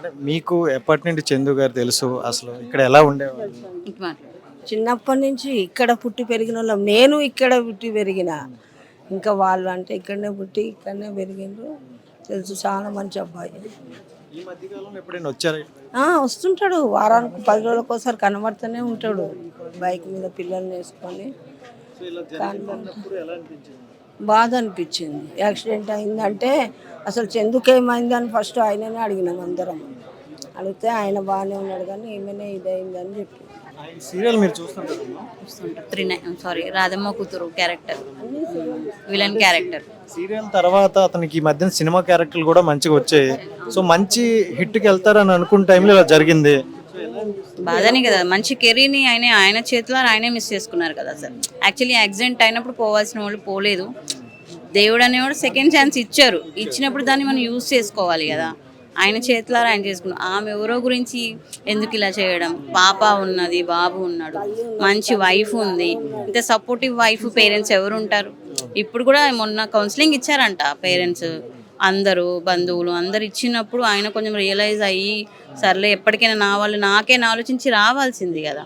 అంటే మీకు ఎప్పటి నుండి చందు గారు తెలుసు? అసలు ఇక్కడ ఎలా మాట్లాడు. చిన్నప్పటి నుంచి ఇక్కడ పుట్టి పెరిగిన వాళ్ళం. నేను ఇక్కడ పుట్టి పెరిగిన ఇంకా వాళ్ళు అంటే ఇక్కడనే పుట్టి ఇక్కడనే పెరిగిండ్రు. తెలుసు చాలా మంచి అబ్బాయి. ఈ ఎప్పుడైనా వచ్చారా వస్తుంటాడు. వారానికి పది రోజులకు ఒకసారి కనబడుతూనే ఉంటాడు. బైక్ మీద పిల్లల్ని వేసుకొని. బాధ అనిపించింది. యాక్సిడెంట్ అయిందంటే అసలు చెందుకు ఏమైంది అని ఫస్ట్ ఆయననే అడిగినాం అందరం. అడిగితే ఆయన బాగానే ఉన్నాడు కానీ ఏమైనా ఇదైందని చెప్పి. సీరియల్ మీరు చూస్తుంటారమ్మా? వస్తుంటారు త్రీ నైన్ సారీ రాధమ్మ కూతురు క్యారెక్టర్ విలన్ క్యారెక్టర్ సీరియల్ తర్వాత అతనికి ఈ మధ్యన సినిమా క్యారెక్టర్లు కూడా మంచిగా వచ్చాయి. సో మంచి హిట్కి వెళ్తారని అనుకున్న టైంలో ఇలా జరిగింది. బాధనే కదా మంచి కెరీర్ని ఆయన ఆయన చేతిలో ఆయనే మిస్ చేసుకున్నారు కదా సార్. యాక్చువల్లీ యాక్సిడెంట్ అయినప్పుడు పోవాల్సిన వాళ్ళు పోలేదు. దేవుడు అనేవాడు సెకండ్ ఛాన్స్ ఇచ్చారు. ఇచ్చినప్పుడు దాన్ని మనం యూజ్ చేసుకోవాలి కదా. ఆయన చేతిలో ఆయన చేసుకున్నాం ఆమె ఎవరో గురించి ఎందుకు ఇలా చేయడం? పాప ఉన్నది బాబు ఉన్నాడు మంచి వైఫ్ ఉంది ఇంత సపోర్టివ్ వైఫ్ పేరెంట్స్ ఎవరు ఉంటారు ఇప్పుడు కూడా మొన్న కౌన్సిలింగ్ ఇచ్చారంట పేరెంట్స్ అందరూ బంధువులు అందరు ఇచ్చినప్పుడు ఆయన కొంచెం రియలైజ్ అయ్యి సర్లే ఎప్పటికైనా నా వాళ్ళు నాకేనా ఆలోచించి రావాల్సింది కదా.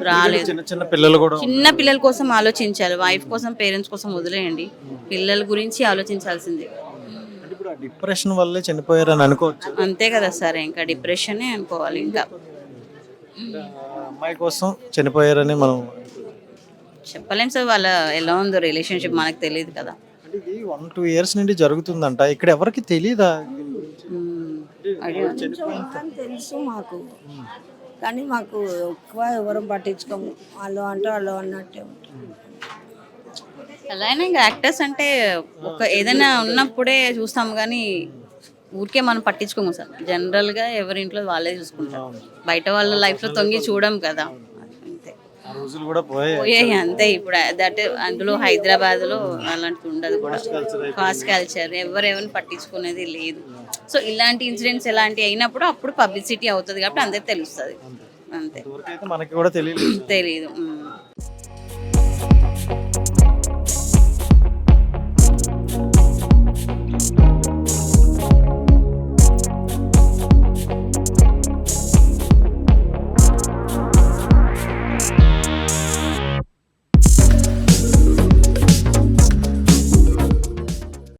రాలేదు. చిన్న పిల్లలు కూడా చిన్న పిల్లల కోసం ఆలోచించాలి. వైఫ్ కోసం పేరెంట్స్ కోసం వదిలేయండి. పిల్లల గురించి ఆలోచించాల్సిందే. డిప్రెషన్ వల్లే చనిపోయారని అనుకోవచ్చు. అంతే కదా సరే ఇంకా డిప్రెషనే అనుకోవాలి ఇంకా. అమ్మాయి కోసం చనిపోయారని మనం చెప్పలేం సార్ వాళ్ళ ఎలా ఉందో రిలేషన్షిప్ మనకు తెలియదు కదా. ఇది వన్ టూ ఇయర్స్ నుండి జరుగుతుందంట. ఇక్కడ ఎవరికి తెలియదా తెలుసు మాకు. కానీ మాకు ఎక్కువ ఎవరు పట్టించుకోము. వాళ్ళు అంటే వాళ్ళు అన్నట్టే ఉంటారు ఎలా అయినా ఇంకా యాక్టర్స్ అంటే ఒక ఏదైనా ఉన్నప్పుడే చూస్తాం కానీ ఊరికే మనం పట్టించుకోము సార్. జనరల్గా ఎవరి ఇంట్లో వాళ్ళే చూసుకుంటాం బయట వాళ్ళ లైఫ్లో తొంగి చూడం కదా. రోజులు కూడా పోయాయి అంతే ఇప్పుడు. దట్ అందులో హైదరాబాద్లో అలాంటిది ఉండదు కూడా. ఫాస్ట్ కల్చర్ ఎవరెవరిని పట్టించుకునేది లేదు. సో ఇలాంటి ఇన్సిడెంట్స్ ఎలాంటి అయినప్పుడు అప్పుడు పబ్లిసిటీ అవుతుంది కాబట్టి అందరికి తెలుస్తుంది. అంతే. మనకి కూడా తెలియదు. తెలియదు.